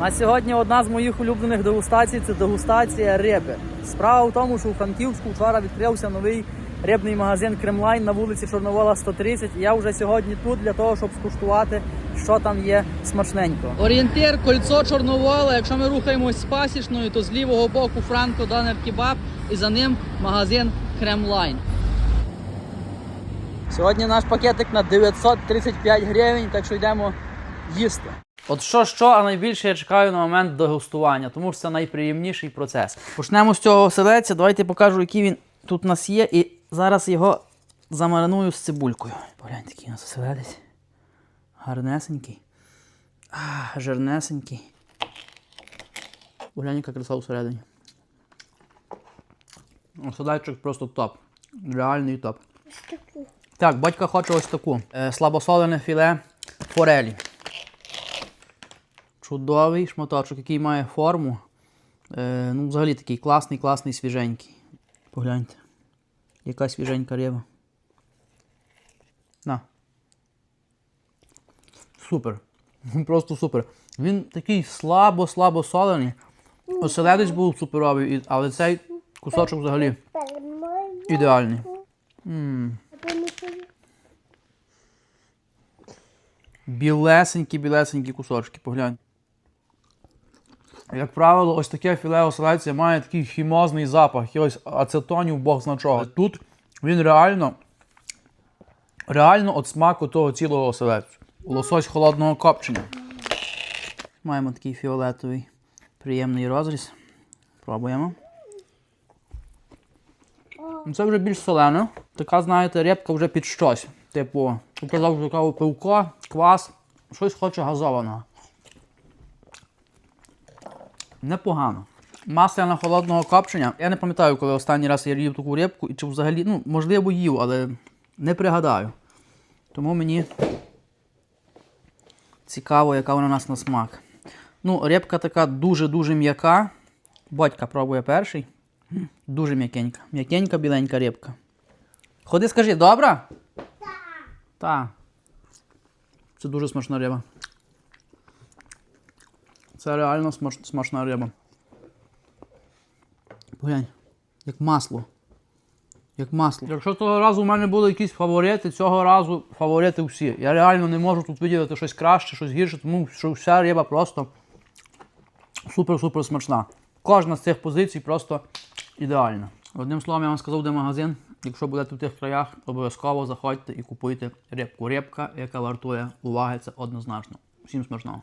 На сьогодні одна з моїх улюблених дегустацій це дегустація риби. Справа в тому, що у Франківську вчора відкрився новий рибний магазин Кремлайн на вулиці Чорновола 130. І я вже сьогодні тут для того, щоб скуштувати, що там є смачненько. Орієнтир кольцо Чорновола. Якщо ми рухаємось з пасічною, то з лівого боку Франко Данер Кебаб і за ним магазин Кремлайн. Сьогодні наш пакетик на 935 гривень, так що йдемо їсти. От що, що, а найбільше я чекаю на момент дегустування, тому що це найприємніший процес. Почнемо з цього оселедця. Давайте покажу, який він тут у нас є, і зараз його замариную з цибулькою. Погляньте, який у нас оселедець. Гарнесенький. А, жирнесенький. Поглянь, яка краса всередині. Оселедчик просто топ. Реальний топ. Так, батько хоче ось таку. Е, слабосолене філе форелі. Чудовий шматочок, який має форму. Е, ну, взагалі такий класний, класний, свіженький. Погляньте. Яка свіженька риба. На. Супер. Просто супер. Він такий слабо-слабо солений. Оселедець був суперовий, але цей кусочок взагалі ідеальний. м Білесенькі, білесенькі кусочки, поглянь. Як правило, ось таке філе оселедця має такий хімозний запах, якогось ацетонів, бог зна чого. Тут він реально, реально от смаку того цілого оселедцю. Лосось холодного копчення. Маємо такий фіолетовий приємний розріз. Пробуємо. Ну, Це вже більш солено. Така, знаєте, рибка вже під щось. Типу, показав, що пивко, квас, щось хоче газованого. Непогано. Масляна холодного копчення. Я не пам'ятаю, коли останній раз я їв таку рибку, і чи взагалі, ну, можливо, їв, але не пригадаю. Тому мені цікаво, яка вона у нас на смак. Ну, рибка така дуже-дуже м'яка. Батька пробує перший. Дуже м'якенька. М'якенька, біленька рибка. Ходи, скажи, добра? Так. Так. Це дуже смачна риба. Це реально смач, смачна риба. Поглянь, як масло. Як масло. Якщо того разу в мене були якісь фаворити, цього разу фаворити всі. Я реально не можу тут виділити щось краще, щось гірше, тому що вся риба просто супер-супер смачна. Кожна з цих позицій просто ідеальна. Одним словом, я вам сказав, де магазин. Якщо будете в тих краях, обов'язково заходьте і купуйте рибку. Рибка, яка вартує уваги, це однозначно. Всім смачного.